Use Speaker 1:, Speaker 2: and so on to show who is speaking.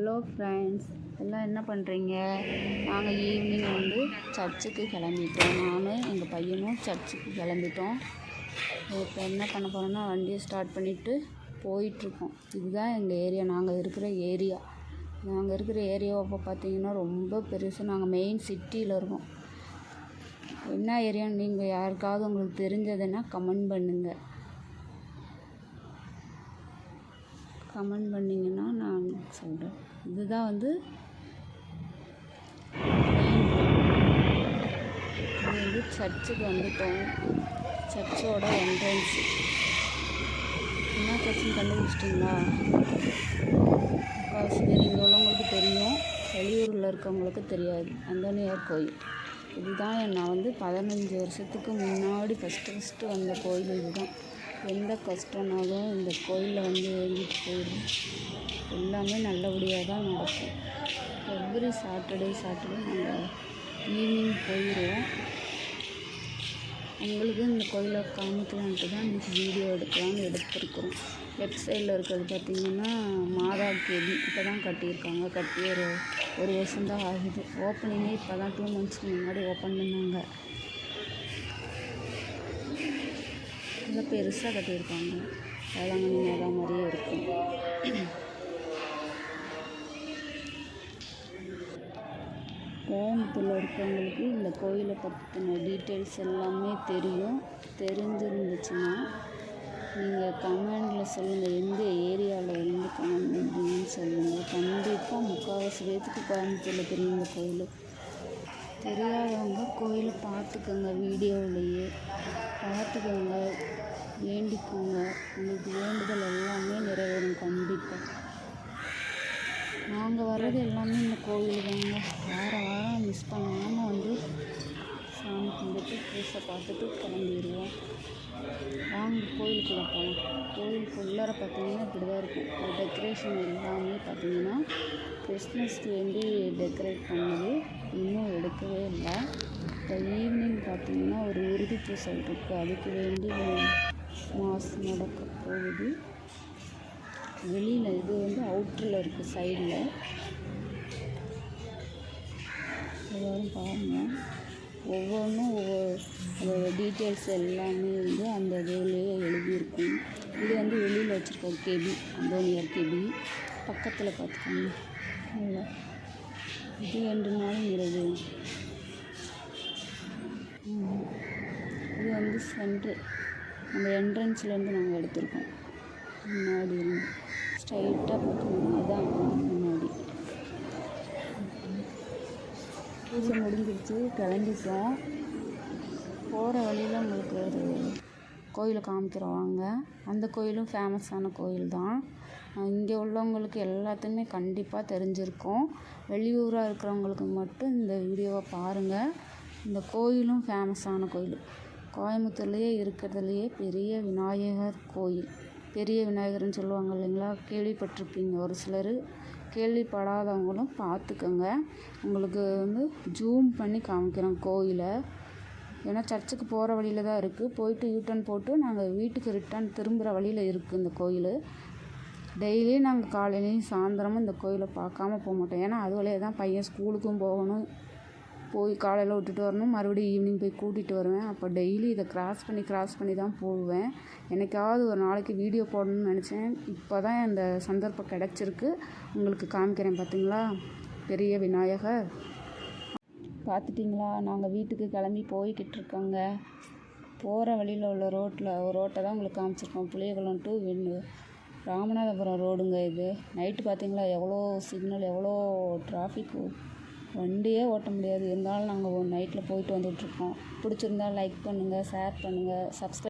Speaker 1: Hello friends எல்லாம் என்ன பண்ணுறீங்க நாங்கள் ஈவினிங் வந்து சர்ச்சுக்கு கிளம்பிட்டோம். நானும் எங்கள் பையனும் சர்ச்சுக்கு கிளம்பிட்டோம். இப்போ என்ன பண்ண போகிறோம்னா வண்டியை ஸ்டார்ட் பண்ணிவிட்டு போயிட்டுருக்கோம். இதுதான் எங்கள் ஏரியா நாங்கள் இருக்கிற ஏரியா நாங்கள் இருக்கிற ஏரியாவை இப்போ பார்த்தீங்கன்னா ரொம்ப பெருசு. நாங்கள் மெயின் சிட்டியில் இருக்கோம். என்ன ஏரியான்னு நீங்கள் யாருக்காவது உங்களுக்கு தெரிஞ்சதுன்னா கமெண்ட் பண்ணுங்கள் கமெண்ட் பண்ணிங்கன்னா நான் சொல்கிறேன் இதுதான் வந்து இது வந்து சர்ச்சுக்கு வந்துட்டோம். சர்ச்சோட என்ட்ரன்ஸ் என்ன சர்ச்சுன்னு கண்டுபிடிச்சிட்டிங்களா? முக்கால்வாசி பேர் இங்கே உள்ளவங்களுக்கு தெரியும். வெளியூரில் இருக்கவங்களுக்கு தெரியாது. அந்தோனியார் கோயில். இதுதான் நான் வந்து பதினஞ்சு வருஷத்துக்கு முன்னாடி ஃபஸ்ட்டு ஃபஸ்ட்டு வந்த கோயில் இதுதான். எந்த கஷ்டம்னாலும் இந்த கோயிலில் வந்து வேண்டிட்டு போயிடும். எல்லாமே நல்லபடியாக தான் நடக்கும். எவ்ரி சாட்டர்டே சாட்டர்டே நாங்கள் ஈவினிங் போயிடுவோம். உங்களுக்கு இந்த கோயிலை காமிக்கலான்ட்டு தான் இன்றைக்கி வீடியோ எடுக்கலாம்னு எடுத்துருக்குறோம். லெஃப்ட் சைடில் இருக்கிறது பார்த்திங்கன்னா மாதா கேபி இப்போ தான் கட்டியிருக்காங்க. கட்டி ஒரு ஒரு வருஷம் தான் ஆகுது. ஓப்பனிங்கே இப்போ தான் டூ மந்த்ஸ்க்கு முன்னாடி ஓப்பன் பண்ணாங்க. நல்லா பெருசாக கட்டியிருப்பாங்க. வேளாங்கண்ணி மேலே மாதிரியே இருக்கும். கோயம்புத்தூரில் இருக்கவங்களுக்கு இந்த கோயிலை பற்றின டீட்டெயில்ஸ் எல்லாமே தெரியும். தெரிஞ்சிருந்துச்சுன்னா நீங்கள் கமெண்டில் சொல்லுங்கள் எந்த ஏரியாவில் இருந்து கமெண்ட் பண்ணுறீங்கன்னு சொல்லுங்கள் கண்டிப்பாக முக்கால்வாசி பேர்த்துக்கு கோயம்புத்தூரில் தெரியும் இந்த கோயில். தெரியாதவங்க கோயிலை பார்த்துக்கோங்க வீடியோவிலேயே பார்த்துக்கோங்க. வேண்டிக்கோங்க. உங்களுக்கு வேண்டுதல் எல்லாமே நிறைவேறும் கண்டிப்பாக நாங்கள் வர்றது எல்லாமே இந்த கோயில் தாங்க. வார வாரம் மிஸ் பண்ணாமல் வந்து சாமி கும்பிட்டு பூசை பார்த்துட்டு கிளம்பிடுவோம் வாங்க கோயிலுக்குள்ளே போகலாம் கோயிலுக்குள்ளார பார்த்தீங்கன்னா இப்படி தான் இருக்கும் டெக்கரேஷன் எல்லாமே பார்த்தீங்கன்னா கிறிஸ்மஸ்க்கு வேண்டி டெக்கரேட் பண்ணது. இன்னும் எடுக்கவே இல்லை. இப்போ ஈவினிங் பார்த்தீங்கன்னா ஒரு உறுதி பூசல் இருக்குது அதுக்கு வேண்டி மாஸ் நடக்க போகுது. வெளியில் இது வந்து அவுட்டரில் இருக்குது சைடில் எல்லோரும் பாருங்கள் ஒவ்வொன்றும் ஒவ்வொரு டீட்டெயில்ஸ் எல்லாமே வந்து அந்த இதுலேயே எழுதியிருக்கும். இது வந்து வெளியில் வச்சுருக்கோம் கேபி அந்தோனியார் கேபி. பக்கத்தில் பார்த்துக்கோங்க. இல்லை இது ரெண்டு நாளும் இரவு இது வந்து சென்ட்ரு அந்த என்ட்ரன்ஸ்லேருந்து நாங்கள் எடுத்திருக்கோம். முன்னாடி இருந்து. ஸ்ட்ரைட்டாக பார்த்தீங்கன்னா அதுதான் முன்னாடி. பூஜை முடிஞ்சிருச்சு கிளம்பிட்டோம். போகிற வழியில் உங்களுக்கு ஒரு கோயிலை காமிக்கிறோம் வாங்க அந்த கோயிலும் ஃபேமஸான கோயில் தான் இங்கே உள்ளவங்களுக்கு எல்லாத்துக்குமே கண்டிப்பாக தெரிஞ்சிருக்கும். வெளியூராக இருக்கிறவங்களுக்கு மட்டும் இந்த வீடியோவை பாருங்கள் இந்த கோயிலும் ஃபேமஸான கோயில். கோயம்புத்தூர்லேயே இருக்கிறதுலையே பெரிய விநாயகர் கோயில். பெரிய விநாயகர்னு சொல்லுவாங்க இல்லைங்களா? கேள்விப்பட்டிருப்பீங்க ஒரு சிலர். கேள்விப்படாதவங்களும் பார்த்துக்கோங்க. உங்களுக்கு வந்து ஜூம் பண்ணி காமிக்கிறோம் கோயிலை. ஏன்னா சர்ச்சுக்கு போகிற வழியில் தான் இருக்குது போயிட்டு யூட்டன் போட்டு நாங்கள் வீட்டுக்கு ரிட்டர்ன் திரும்புகிற வழியில் இருக்குது இந்த கோயில். டெய்லியும் நாங்கள் காலையிலையும் சாயந்தரமும் இந்த கோயிலை பார்க்காம போக மாட்டோம். ஏன்னா அது வழியே தான் பையன் ஸ்கூலுக்கும் போகணும். போய் காலையில் விட்டுட்டு வரணும். மறுபடியும் ஈவினிங் போய் கூட்டிகிட்டு வருவேன். அப்போ டெய்லி இதை கிராஸ் பண்ணி கிராஸ் பண்ணி தான் போவேன். எனக்காவது ஒரு நாளைக்கு வீடியோ போடணும்னு நினச்சேன். இப்போ தான் அந்த சந்தர்ப்பம் கிடச்சிருக்கு. உங்களுக்கு காமிக்கிறேன் பார்த்தீங்களா பெரிய விநாயகர். பார்த்துட்டிங்களா நாங்கள் வீட்டுக்கு கிளம்பி போய்கிட்டு இருக்கோங்க போகிற வழியில் உள்ள ரோட்டில் ஒரு ரோட்டை தான் உங்களுக்கு காமிச்சிருக்கோம். புளியகுளம் டு விண்ணு. ராமநாதபுரம் ரோடுங்க இது. நைட்டு பார்த்தீங்களா எவ்வளோ சிக்னல் எவ்வளோ டிராஃபிக் வண்டியே ஓட்ட முடியாது. இருந்தாலும் நாங்கள் நைட்டில் போயிட்டு வந்துட்டுருக்கோம். பிடிச்சிருந்தா லைக் பண்ணுங்கள் ஷேர் பண்ணுங்கள் சப்ஸ்கிரைப்